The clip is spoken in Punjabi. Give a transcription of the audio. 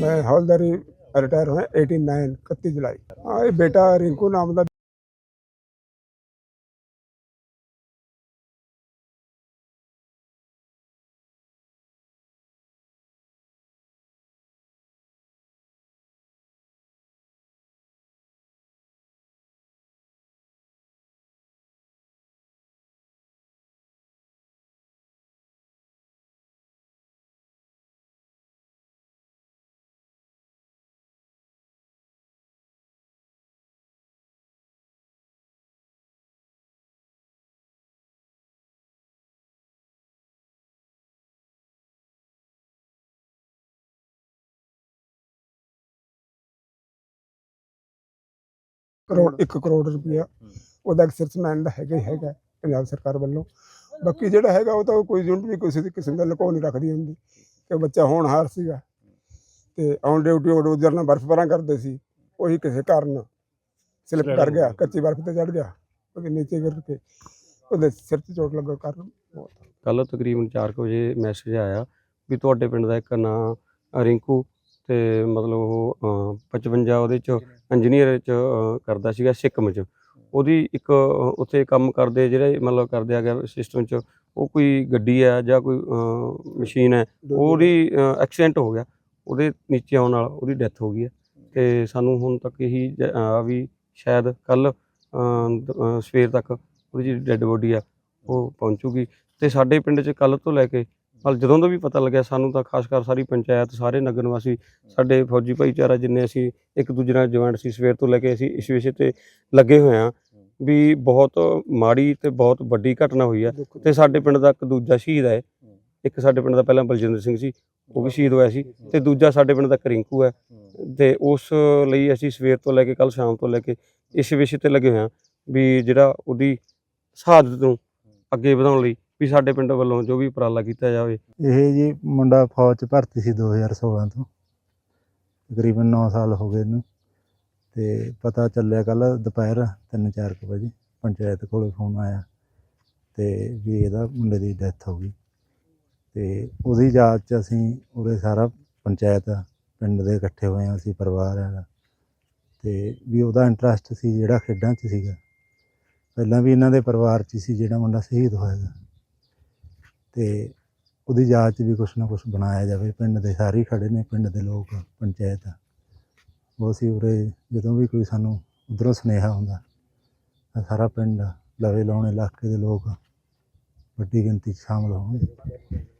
ਮੈਂ ਹੌਲਦਾਰੀ ਰਿਟਾਇਰ ਹੋਇਆ 89 31 ਜੁਲਾਈ। ਹਾਂ ਇਹ ਬੇਟਾ ਰਿੰਕੂ ਨਾਮ ਦਾ ਕਰੋੜ 1 ਕਰੋੜ ਰੁਪਇਆ ਉਹਦਾ ਐਕਸਰਸਮੈਨ ਦਾ ਹੈਗਾ ਹੀ ਹੈਗਾ ਪੰਜਾਬ ਸਰਕਾਰ ਵੱਲੋਂ। ਬਾਕੀ ਜਿਹੜਾ ਹੈਗਾ ਉਹ ਤਾਂ ਕੋਈ ਯੂਨਿਟ ਵੀ ਕਿਸੇ ਦੀ ਕਿਸਮ ਦਾ ਲੁਕੋ ਨਹੀਂ ਰੱਖਦੀ ਹੁੰਦੀ ਕਿ ਬੱਚਾ ਹੋਣਹਾਰ ਸੀਗਾ। ਤੇ ਔਨ ਡਿਊਟੀ ਉਹ ਰੋਜ਼ਰ ਨਾਲ ਬਰਫ਼ ਪਰਾਂ ਕਰਦੇ ਸੀ ਉਹੀ ਕਿਸੇ ਕਾਰਨ ਸਲਿਪ ਕਰ ਗਿਆ ਕੱਚੀ ਬਰਫ਼ ਤੇ ਚੜ ਗਿਆ ਉਹਦੇ ਨੀਚੇ ਗਿਰ ਕੇ ਉਹਦੇ ਸਿਰ 'ਤੇ ਚੋਟ ਲੱਗਣ ਕਾਰਨ। ਕੱਲ ਤਕਰੀਬਨ 4 ਵਜੇ ਮੈਸੇਜ ਆਇਆ ਵੀ ਤੁਹਾਡੇ ਪਿੰਡ ਦਾ ਇੱਕ ਨਾਂ ਰਿੰਕੂ ਤੇ ਮਤਲਬ ਉਹ ਅਹ, 55 ਉਹਦੇ ਚ ਇੰਜੀਨੀਅਰ ਚ ਕਰਦਾ ਸੀਗਾ ਸਿੱਕਮ ਚ। ਉਹਦੀ ਇੱਕ ਉੱਥੇ ਕੰਮ ਕਰਦੇ ਜਿਹੜੇ ਮਤਲਬ ਕਰਦੇ ਆ ਗਿਆ ਸਿਸਟਮ ਚ ਉਹ ਕੋਈ ਗੱਡੀ ਹੈ ਜਾਂ ਕੋਈ ਮਸ਼ੀਨ ਹੈ ਉਹਦੀ ਐਕਸੀਡੈਂਟ ਹੋ ਗਿਆ। ਉਹਦੇ ਨੀਚੇ ਆਉਣ ਨਾਲ ਉਹਦੀ ਡੈਥ ਹੋ ਗਈ ਹੈ। ਤੇ ਸਾਨੂੰ ਹੁਣ ਤੱਕ ਇਹੀ ਅਹ, ਵੀ ਸ਼ਾਇਦ ਕੱਲ ਸਵੇਰ ਤੱਕ ਉਹਦੀ ਜਿਹੜੀ ਡੈੱਡ ਬੋਡੀ ਆ ਉਹ ਪਹੁੰਚੂਗੀ। ਤੇ ਸਾਡੇ ਪਿੰਡ 'ਚ ਕੱਲ ਤੋਂ ਲੈ ਕੇ ਕੱਲ ਜਦੋਂ ਦਾ ਵੀ ਪਤਾ ਲੱਗਿਆ ਸਾਨੂੰ ਤਾਂ ਖਾਸ ਕਰ ਸਾਰੀ ਪੰਚਾਇਤ ਸਾਰੇ ਨਗਰ ਨਿਵਾਸੀ ਸਾਡੇ ਫੌਜੀ ਭਾਈਚਾਰਾ ਜਿੰਨੇ ਅਸੀਂ ਇੱਕ ਦੂਜੇ ਨਾਲ ਜੁਆਇੰਟ ਸੀ ਸਵੇਰ ਤੋਂ ਲੈ ਕੇ ਅਸੀਂ ਇਸ ਵਿਸ਼ੇ ਤੇ ਲੱਗੇ ਹੋਏ ਹਾਂ ਵੀ ਬਹੁਤ ਮਾੜੀ ਤੇ ਬਹੁਤ ਵੱਡੀ ਘਟਨਾ ਹੋਈ ਹੈ ਤੇ ਸਾਡੇ ਪਿੰਡ ਦਾ ਇੱਕ ਦੂਜਾ ਸ਼ਹੀਦ ਹੈ। ਇੱਕ ਸਾਡੇ ਪਿੰਡ ਦਾ ਪਹਿਲਾਂ ਬਲਜਿੰਦਰ ਸਿੰਘ ਸੀ ਉਹ ਵੀ ਸ਼ਹੀਦ ਹੋਇਆ ਸੀ ਤੇ ਦੂਜਾ ਸਾਡੇ ਪਿੰਡ ਦਾ ਕਰਿੰਕੂ ਹੈ। ਤੇ ਉਸ ਲਈ ਅਸੀਂ ਸਵੇਰ ਤੋਂ ਲੈ ਕੇ ਕੱਲ ਸ਼ਾਮ ਤੋਂ ਲੈ ਕੇ ਇਸ ਵਿਸ਼ੇ ਤੇ ਲੱਗੇ ਹੋਏ ਹਾਂ ਵੀ ਜਿਹੜਾ ਉਹਦੀ ਸ਼ਹਾਦਤ ਨੂੰ ਅੱਗੇ ਵਧਾਉਣ ਲਈ ਵੀ ਸਾਡੇ ਪਿੰਡ ਵੱਲੋਂ ਜੋ ਵੀ ਉਪਰਾਲਾ ਕੀਤਾ ਜਾਵੇ। ਇਹ ਜੀ ਮੁੰਡਾ ਫੌਜ ਚ ਭਰਤੀ ਸੀ 2016 ਤੋਂ। ਤਕਰੀਬਨ 9 ਸਾਲ ਹੋ ਗਏ ਇਹਨੂੰ। ਤੇ ਪਤਾ ਚੱਲਿਆ ਕੱਲ ਦੁਪਹਿਰ 3-4 ਵਜੇ ਪੰਚਾਇਤ ਕੋਲੇ ਫੋਨ ਆਇਆ ਤੇ ਵੀ ਇਹਦਾ ਮੁੰਡੇ ਦੀ ਡੈਥ ਹੋ ਗਈ। ਤੇ ਉਹਦੀ ਯਾਦ ਚ ਅਸੀਂ ਉਰੇ ਸਾਰਾ ਪੰਚਾਇਤ ਪਿੰਡ ਦੇ ਇਕੱਠੇ ਹੋਏ ਹਾਂ, ਅਸੀਂ ਪਰਿਵਾਰ ਹੈਗਾ। ਤੇ ਵੀ ਉਹਦਾ ਇੰਟਰਸਟ ਸੀ ਜਿਹੜਾ ਖੇਡਾਂ 'ਚ ਸੀਗਾ। ਪਹਿਲਾਂ ਵੀ ਇਹਨਾਂ ਦੇ ਪਰਿਵਾਰ 'ਚ ਸੀ ਜਿਹੜਾ ਮੁੰਡਾ ਸ਼ਹੀਦ ਹੋਇਆ। ਤੇ ਉਹਦੀ ਯਾਦ 'ਚ ਵੀ ਕੁਛ ਨਾ ਕੁਛ ਬਣਾਇਆ ਜਾਵੇ। ਪਿੰਡ ਦੇ ਸਾਰੇ ਹੀ ਖੜੇ ਨੇ, ਪਿੰਡ ਦੇ ਲੋਕ, ਪੰਚਾਇਤ। ਉਹ ਅਸੀਂ ਉਰੇ, ਜਦੋਂ ਵੀ ਕੋਈ ਸਾਨੂੰ ਉਧਰੋਂ ਸੁਨੇਹਾ ਹੁੰਦਾ ਤਾਂ ਸਾਰਾ ਪਿੰਡ ਲਵੇ ਲਾਉਣੇ ਇਲਾਕੇ ਦੇ ਲੋਕ ਵੱਡੀ ਗਿਣਤੀ 'ਚ ਸ਼ਾਮਲ ਹੋਣਗੇ।